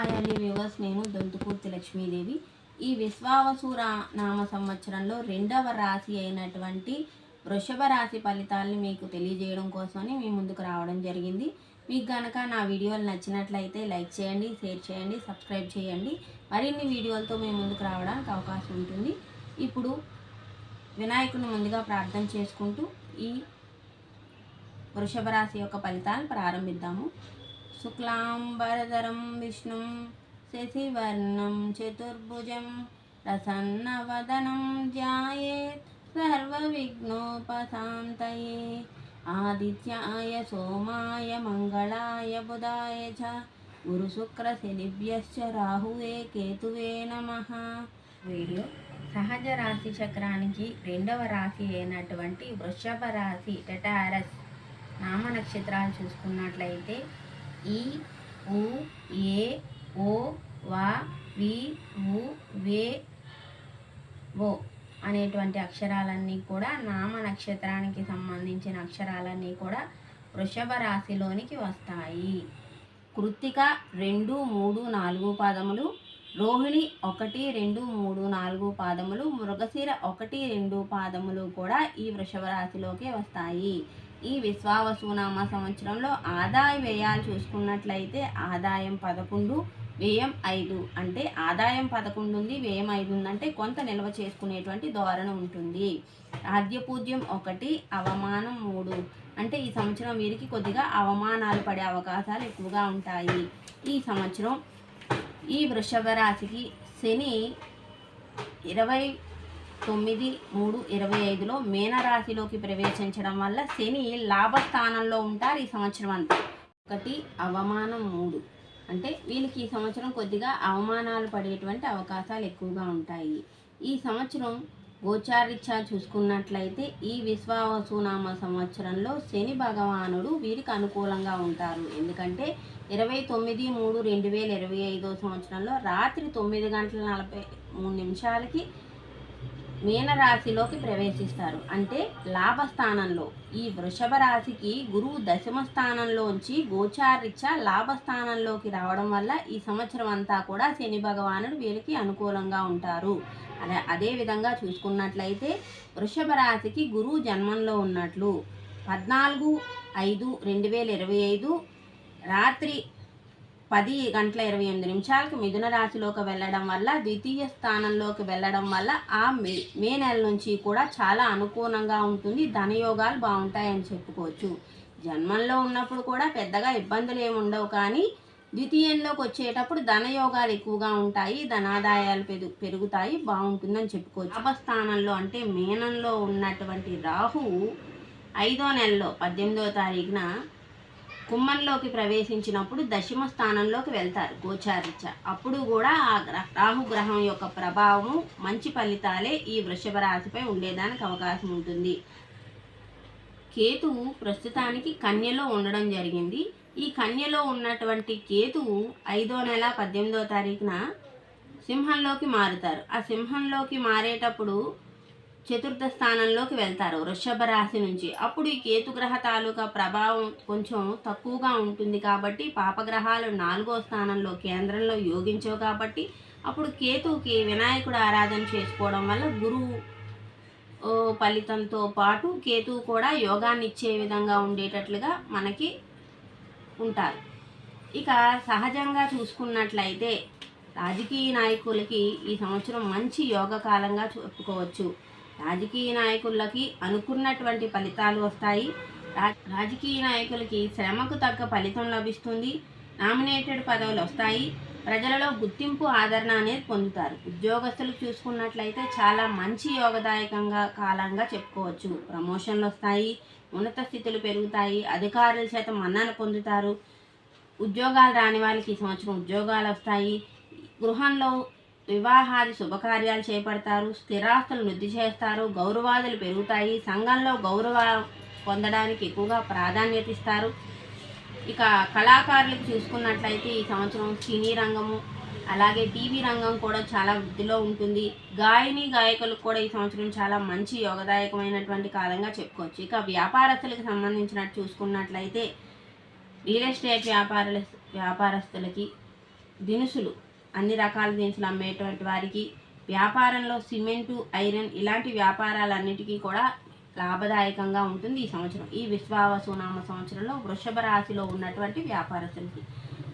ఆయాలి viewers నేను దొంతుకూర్తి లక్ష్మీదేవి. ఈ విశ్వావసూర నామ సంవత్సరంలో రెండవ రాశి అయినటువంటి వృషభ రాశి ఫలితాలను మీకు తెలియజేయడం కోసమని మీ ముందుకు రావడం జరిగింది. మీకు కనుక నా వీడియోలు నచ్చినట్లయితే లైక్ చేయండి షేర్ చేయండి సబ్స్క్రైబ్ చేయండి. మరిన్ని వీడియోలతో మీ ముందుకు రావడానికి అవకాశం ఉంటుంది. ఇప్పుడు వినాయకుడిని ముందుగా ప్రార్థన చేసుకుంటూ ఈ వృషభ రాశి యొక్క ఫలితాలు ప్రారంభిద్దాము. శుక్లాంబరధరం విష్ణుం శశివర్ణం చతుర్భుజం ప్రసన్నవదనం జాయేత్ సర్వవిఘ్నోపశాంతయే. ఆదిత్యాయ సోమాయ మంగళాయ బుధాయ చ గురుశుక్రశనిభ్యశ్చ రాహువే కేతువే నమ. వీడియో సహజ రాశి చక్రానికి రెండవ రాశి అయినటువంటి వృషభ రాశి టెటారస్ నామ నక్షత్రాలు చూసుకున్నట్లయితే ఈ ఉ ఏ ఓ వా వి ఊ వే ఓ అనేటువంటి అక్షరాలన్నీ కూడా నామ నక్షత్రానికి సంబంధించిన అక్షరాలన్నీ కూడా వృషభ రాశిలోనికి వస్తాయి. కృత్తిక రెండు మూడు నాలుగు పాదములు రోహిణి ఒకటి రెండు మూడు నాలుగు పాదములు మృగశిర ఒకటి రెండు పాదములు కూడా ఈ వృషభ రాశిలోకి వస్తాయి. ఈ విశ్వావసునామ సంవత్సరంలో ఆదాయ వ్యయాలు చూసుకున్నట్లయితే ఆదాయం పదకొండు వ్యయం ఐదు. అంటే ఆదాయం పదకొండు ఉంది వ్యయం ఐదు ఉందంటే కొంత నిల్వ చేసుకునేటువంటి ధోరణి ఉంటుంది. రాజ్యపూజ్యం ఒకటి అవమానం మూడు. అంటే ఈ సంవత్సరం వీరికి కొద్దిగా అవమానాలు పడే అవకాశాలు ఎక్కువగా ఉంటాయి. ఈ సంవత్సరం ఈ వృషభ రాశికి శని ఇరవై తొమ్మిది మూడు ఇరవై ఐదులో మీనరాశిలోకి ప్రవేశించడం వల్ల శని లాభస్థానంలో ఉంటారు ఈ సంవత్సరం అంతా. ఒకటి అవమానం మూడు. అంటే వీళ్ళకి ఈ సంవత్సరం కొద్దిగా అవమానాలు పడేటువంటి అవకాశాలు ఎక్కువగా ఉంటాయి. ఈ సంవత్సరం గోచారిత్యా చూసుకున్నట్లయితే ఈ విశ్వావసునామ సంవత్సరంలో శని భగవానుడు వీరికి అనుకూలంగా ఉంటారు. ఎందుకంటే ఇరవై తొమ్మిది మూడు రెండు వేల ఇరవై ఐదో సంవత్సరంలో రాత్రి తొమ్మిది గంటల నలభై మూడు నిమిషాలకి మీనరాశిలోకి ప్రవేశిస్తారు. అంటే లాభస్థానంలో. ఈ వృషభ రాశికి గురువు దశమ స్థానంలోంచి గోచారిత్యా లాభస్థానంలోకి రావడం వల్ల ఈ సంవత్సరం అంతా కూడా శని భగవానుడు వీరికి అనుకూలంగా ఉంటారు. అదే అదేవిధంగా చూసుకున్నట్లయితే వృషభ రాశికి గురువు జన్మంలో ఉన్నట్లు. పద్నాలుగు ఐదు రెండు వేల ఇరవై ఐదు రాత్రి పది గంటల ఇరవై ఎనిమిది నిమిషాలకు మిథున రాశిలోకి వెళ్ళడం వల్ల ద్వితీయ స్థానంలోకి వెళ్ళడం వల్ల ఆ మే మే నెల నుంచి కూడా చాలా అనుకూలంగా ఉంటుంది. ధనయోగాలు బాగుంటాయని చెప్పుకోవచ్చు. జన్మంలో ఉన్నప్పుడు కూడా పెద్దగా ఇబ్బందులు ఏమి ఉండవు కానీ ద్వితీయంలోకి వచ్చేటప్పుడు ధనయోగాలు ఎక్కువగా ఉంటాయి. ధనాదాయాలు పెరుగు పెరుగుతాయి. బాగుంటుందని చెప్పుకోవచ్చు. లాభస్థానంలో అంటే మేనంలో ఉన్నటువంటి రాహువు ఐదో నెలలో పద్దెనిమిదో తారీఖున కుమ్మంలోకి ప్రవేశించినప్పుడు దశమ స్థానంలోకి వెళ్తారు గోచారిత అప్పుడు కూడా ఆ గ్రహ రాహు గ్రహం యొక్క ప్రభావం మంచి ఫలితాలే ఈ వృషభ రాశిపై ఉండేదానికి అవకాశం ఉంటుంది. కేతువు ప్రస్తుతానికి కన్యలో ఉండడం జరిగింది. ఈ కన్యలో ఉన్నటువంటి కేతువు ఐదో నెల పద్దెనిమిదో తారీఖున సింహంలోకి మారుతారు. ఆ సింహంలోకి మారేటప్పుడు చతుర్థ స్థానంలోకి వెళ్తారు. వృషభ రాశి నుంచి. అప్పుడు ఈ కేతుగ్రహ తాలూకా ప్రభావం కొంచెం తక్కువగా ఉంటుంది కాబట్టి పాపగ్రహాలు నాలుగో స్థానంలో కేంద్రంలో యోగించవు కాబట్టి అప్పుడు కేతువుకి వినాయకుడు ఆరాధన చేసుకోవడం వల్ల గురువు ఫలితంతో పాటు కేతువు కూడా యోగాన్ని ఇచ్చే విధంగా ఉండేటట్లుగా మనకి ఉంటారు. ఇక సహజంగా చూసుకున్నట్లయితే రాజకీయ నాయకులకి ఈ సంవత్సరం మంచి యోగ కాలంగా చెప్పుకోవచ్చు. రాజకీయ నాయకులకి అనుకున్నటువంటి ఫలితాలు వస్తాయి. రాజకీయ నాయకులకి శ్రమకు తగ్గ ఫలితం లభిస్తుంది. నామినేటెడ్ పదవులు వస్తాయి. ప్రజలలో గుర్తింపు ఆదరణ అనేది పొందుతారు. ఉద్యోగస్తులు చూసుకున్నట్లయితే చాలా మంచి యోగదాయకంగా కాలంగా చెప్పుకోవచ్చు. ప్రమోషన్లు వస్తాయి. ఉన్నత స్థితులు పెరుగుతాయి. అధికారుల చేత మన్నన పొందుతారు. ఉద్యోగాలు రాని వాళ్ళకి ఈ సంవత్సరం ఉద్యోగాలు వస్తాయి. గృహంలో వివాహాది శుభకార్యాలు చేపడతారు స్థిరాస్తులు వృద్ధి చేస్తారు గౌరవాదులు పెరుగుతాయి సంఘంలో గౌరవ పొందడానికి ఎక్కువగా ప్రాధాన్యత ఇస్తారు. ఇక కళాకారులకు చూసుకున్నట్లయితే ఈ సంవత్సరం సినీ రంగము అలాగే టీవీ రంగం కూడా చాలా వృద్ధిలో ఉంటుంది. గాయని గాయకులకు కూడా ఈ సంవత్సరం చాలా మంచి యోగదాయకమైనటువంటి కాలంగా చెప్పుకోవచ్చు. ఇక వ్యాపారస్తులకు సంబంధించినట్టు చూసుకున్నట్లయితే రియల్ ఎస్టేట్ వ్యాపారుల వ్యాపారస్తులకి దినుసులు అన్ని రకాల దినుసులు అమ్మేటువంటి వారికి వ్యాపారంలో సిమెంటు ఐరన్ ఇలాంటి వ్యాపారాలన్నిటికీ కూడా లాభదాయకంగా ఉంటుంది ఈ సంవత్సరం. ఈ విశ్వావసునామ సంవత్సరంలో వృషభ రాశిలో ఉన్నటువంటి వ్యాపారస్తులకి.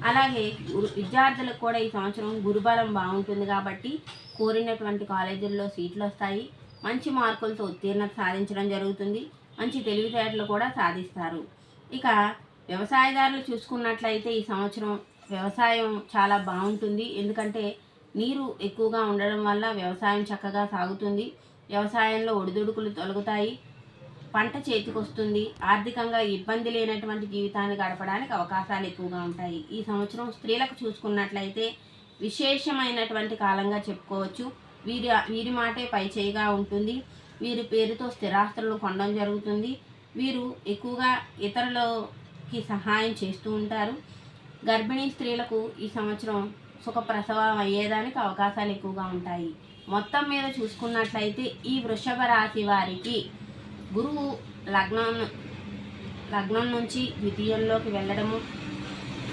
అలాగే గురు విద్యార్థులకు కూడా ఈ సంవత్సరం గురుబలం బాగుంటుంది కాబట్టి కోరినటువంటి కాలేజీల్లో సీట్లు వస్తాయి. మంచి మార్కులతో ఉత్తీర్ణత సాధించడం జరుగుతుంది. మంచి తెలివితేటలు కూడా సాధిస్తారు. ఇక వ్యవసాయదారులు చూసుకున్నట్లయితే ఈ సంవత్సరం వ్యవసాయం చాలా బాగుంటుంది. ఎందుకంటే నీరు ఎక్కువగా ఉండడం వల్ల వ్యవసాయం చక్కగా సాగుతుంది. వ్యవసాయంలో ఒడిదుడుకులు తొలగుతాయి. పంట చేతికొస్తుంది. ఆర్థికంగా ఇబ్బంది లేనటువంటి జీవితాన్ని గడపడానికి అవకాశాలు ఎక్కువగా ఉంటాయి. ఈ సంవత్సరం స్త్రీలకు చూసుకున్నట్లయితే విశేషమైనటువంటి కాలంగా చెప్పుకోవచ్చు. వీరి వీరి మాటే పై చేయిగా ఉంటుంది. వీరి పేరుతో స్థిరాస్తులను కొనడం జరుగుతుంది. వీరు ఎక్కువగా ఇతరులకి సహాయం చేస్తూ ఉంటారు. గర్భిణీ స్త్రీలకు ఈ సంవత్సరం సుఖప్రసవం అయ్యేదానికి అవకాశాలు ఎక్కువగా ఉంటాయి. మొత్తం మీద చూసుకున్నట్లయితే ఈ వృషభ రాశి వారికి గురువు లగ్నం లగ్నం నుంచి ద్వితీయంలోకి వెళ్ళడము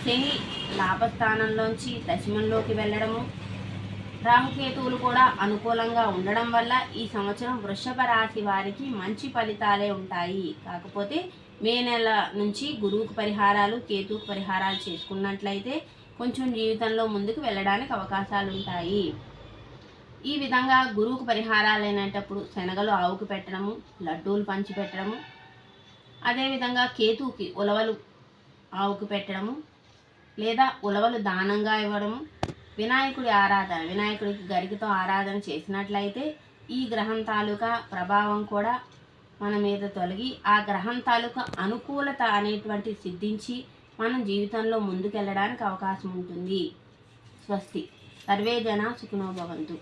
శని లాభస్థానంలోంచి దశమంలోకి వెళ్ళడము రాహుకేతువులు కూడా అనుకూలంగా ఉండడం వల్ల ఈ సంవత్సరం వృషభ రాశి వారికి మంచి ఫలితాలే ఉంటాయి. కాకపోతే మే నెల నుంచి గురువుకు పరిహారాలు కేతువుకు పరిహారాలు చేసుకున్నట్లయితే కొంచెం జీవితంలో ముందుకు వెళ్ళడానికి అవకాశాలు ఉంటాయి. ఈ విధంగా గురువుకు పరిహారాలు అయినప్పుడు శనగలు ఆవుకు పెట్టడము లడ్డూలు పంచి పెట్టడము అదేవిధంగా కేతువుకి ఉలవలు ఆవుకు పెట్టడము లేదా ఉలవలు దానంగా ఇవ్వడము వినాయకుడి ఆరాధన వినాయకుడికి గరికతో ఆరాధన చేసినట్లయితే ఈ గ్రహం తాలూకా ప్రభావం కూడా మన మీద తొలగి ఆ గ్రహం తాలూకా అనుకూలత అనేటువంటి సిద్ధించి మనం జీవితంలో ముందుకెళ్ళడానికి అవకాశం ఉంటుంది. స్వస్తి. సర్వే జన సుఖినోభవంతు